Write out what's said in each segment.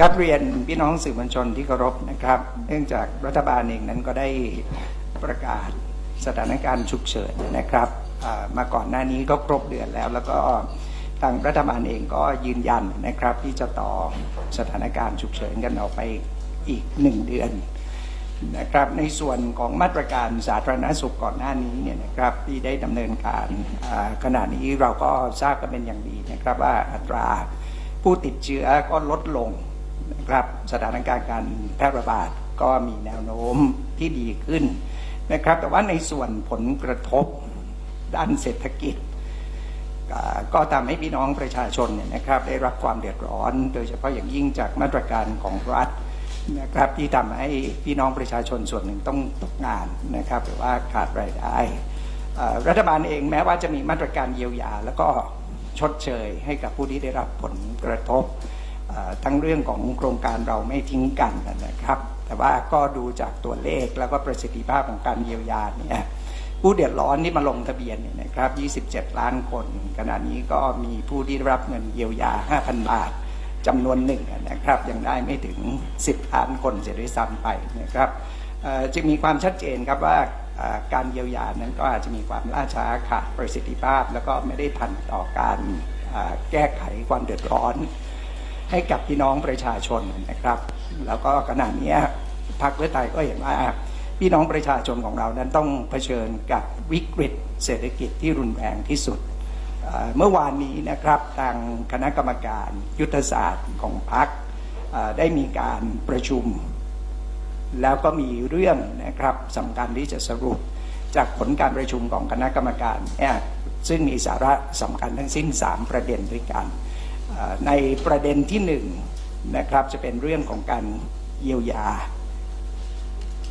ครับเรียนพี่น้องสื่อมวลชนที่เคารพนะครับ เนื่องจากรัฐบาลเองนั้นก็ได้ประกาศสถานการณ์ฉุกเฉินนะครับมาก่อนหน้านี้ก็ครบเดือนแล้ว แล้วก็ทางรัฐบาลเองก็ยืนยันนะครับ ที่จะต่อสถานการณ์ฉุกเฉินกันออกไปอีกหนึ่งเดือนนะครับในส่วนของมาตรการสาธารณสุขก่อนหน้านี้เนี่ยนะครับที่ได้ดำเนินการขณะนี้เราก็ทราบกันเป็นอย่างดีนะครับว่าอัตราผู้ติดเชื้อก็ลดลง นะครับสถานการณ์การแพร่ระบาดก็มีแนวโน้มที่ดีขึ้นนะครับ แต่ว่าในส่วนผลกระทบด้านเศรษฐกิจ ก็ทำให้พี่น้องประชาชนเนี่ยนะครับได้รับความเดือดร้อน โดยเฉพาะอย่างยิ่งจากมาตรการของรัฐนะครับที่ทำให้พี่น้องประชาชนส่วนหนึ่งต้องตกงานนะครับหรือว่าขาดรายได้รัฐบาลเองแม้ว่าจะมีมาตรการเยียวยา แล้วก็ชดเชยให้กับผู้ที่ได้รับผลกระทบ ทั้งเรื่องของโครงการเราไม่ทิ้งกันนะครับ แต่ว่าก็ดูจากตัวเลขแล้วก็ประสิทธิภาพของการเยียวยาเนี่ยผู้เดือดร้อนที่มาลงทะเบียนเนี่ยนะครับ 27 ล้านคน ขณะนี้ก็มีผู้ที่รับเงินเยียวยา 5,000 บาทจำนวนหนึ่งนะครับ ยังได้ไม่ถึง 10 ล้านคนเสียด้วยซ้ำไปนะครับจึงมีความชัดเจนครับว่าการเยียวยานั้นก็อาจจะมีความล่าช้าขาดประสิทธิภาพ แล้วก็ไม่ได้ทันต่อการแก้ไขความเดือดร้อน ให้กับพี่น้องประชาชนนะครับ แล้วก็ขณะนี้พรรคเพื่อไทยก็เห็นว่าพี่น้องประชาชนของเรานั้นต้องเผชิญกับวิกฤตเศรษฐกิจที่รุนแรงที่สุด เมื่อวานนี้นะครับทางคณะกรรมการยุทธศาสตร์ของพรรคได้มีการประชุม แล้วก็มีเรื่องนะครับสำคัญที่จะสรุปจากผลการประชุมของคณะกรรมการเนี่ยซึ่งมีสาระสำคัญทั้งสิ้น 3 ประเด็นด้วยกัน ในประเด็นที่หนึ่งนะครับจะเป็นเรื่องของการเยียวยา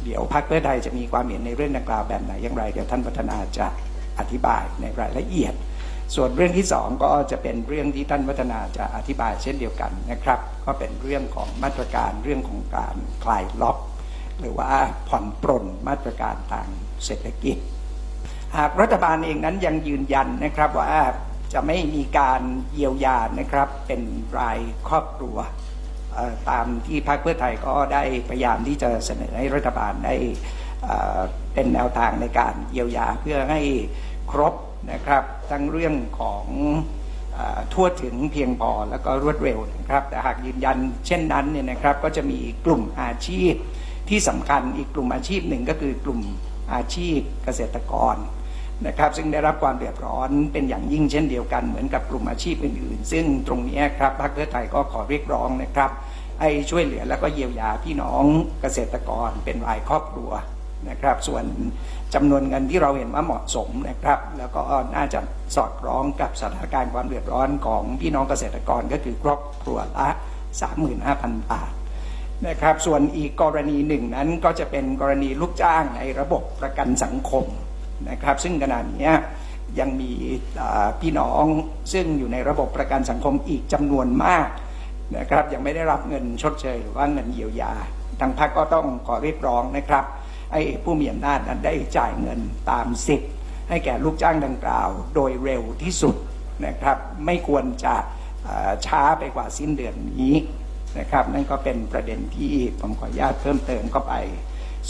เดี๋ยวพรรคเพื่อไทยจะมีความเห็นในเรื่องดังกล่าวแบบไหนอย่างไร เดี๋ยวท่านพัฒนาจะอธิบายในรายละเอียด ส่วนเรื่องที่สองก็จะเป็นเรื่องที่ท่านพัฒนาจะอธิบายเช่นเดียวกันนะครับ ก็เป็นเรื่องของมาตรการเรื่องของการคลายล็อกหรือว่าผ่อนปรนมาตรการทางเศรษฐกิจ หากรัฐบาลเองนั้นยังยืนยันนะครับว่า จะไม่มีการเยียวยานะครับเป็นรายครอบครัวตามที่พรรคเพื่อไทยก็ได้พยายามที่จะเสนอให้รัฐบาลได้เป็นแนวทางในการเยียวยาเพื่อให้ครบนะครับ ทั้งเรื่องของอทั่วถึงเพียงพอแล้วก็รวดเร็วนะครับ แต่หากยืนยันเช่นนั้นเนี่ยนะครับก็จะมีกลุ่มอาชีพที่สำคัญอีกกลุ่มอาชีพหนึ่งก็คือกลุ่มอาชีพเกษตรกร นะครับซึ่งได้รับความเดือดร้อนเป็นอย่างยิ่งเช่นเดียวกันเหมือนกับกลุ่มอาชีพอื่นๆ ซึ่งตรงนี้ครับพรรคเพื่อไทยก็ขอเรียกร้องนะครับให้ช่วยเหลือแล้วก็เยียวยาพี่น้องเกษตรกรเป็นรายครอบครัวนะครับ ส่วนจำนวนเงินที่เราเห็นว่าเหมาะสมนะครับ แล้วก็น่าจะสอดคล้องกับสถานการณ์ความเดือดร้อนของพี่น้องเกษตรกรก็คือครอบครัวละ 35,000 บาทนะครับ ส่วนอีกกรณีหนึ่งนั้นก็จะเป็นกรณีลูกจ้างในระบบประกันสังคม นะครับ ซึ่งขณะนี้ยังมีพี่น้องซึ่งอยู่ในระบบประกันสังคมอีกจำนวนมากนะครับยังไม่ได้รับเงินชดเชยหรือว่าเงินเยียวยา ทางพรรคก็ต้องขอเรียกร้องนะครับให้ผู้มีอำนาจนั้นได้จ่ายเงินตามสิทธิ์ ให้แก่ลูกจ้างดังกล่าว โดยเร็วที่สุดนะครับไม่ควรจะช้าไปกว่าสิ้นเดือนนี้นะครับนั่นก็เป็นประเด็นที่ผมขออนุญาตเพิ่มเติมเข้าไป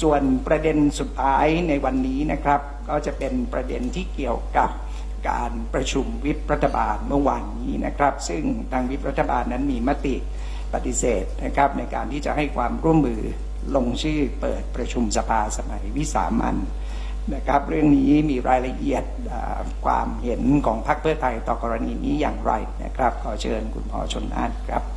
ส่วนประเด็นสุดท้ายในวันนี้นะครับ ก็จะเป็นประเด็นที่เกี่ยวกับการประชุมวิปรัฐบาลเมื่อวานนี้นะครับ ซึ่งทางวิปรัฐบาลนั้นมีมติปฏิเสธนะครับในการที่จะให้ความร่วมมือลงชื่อเปิดประชุมสภาสมัยวิสามันนะครับเรื่องนี้มีรายละเอียดความเห็นของพรรคเพื่อไทยต่อกรณีนี้อย่างไรนะครับ ขอเชิญคุณหมอชนน่านครับ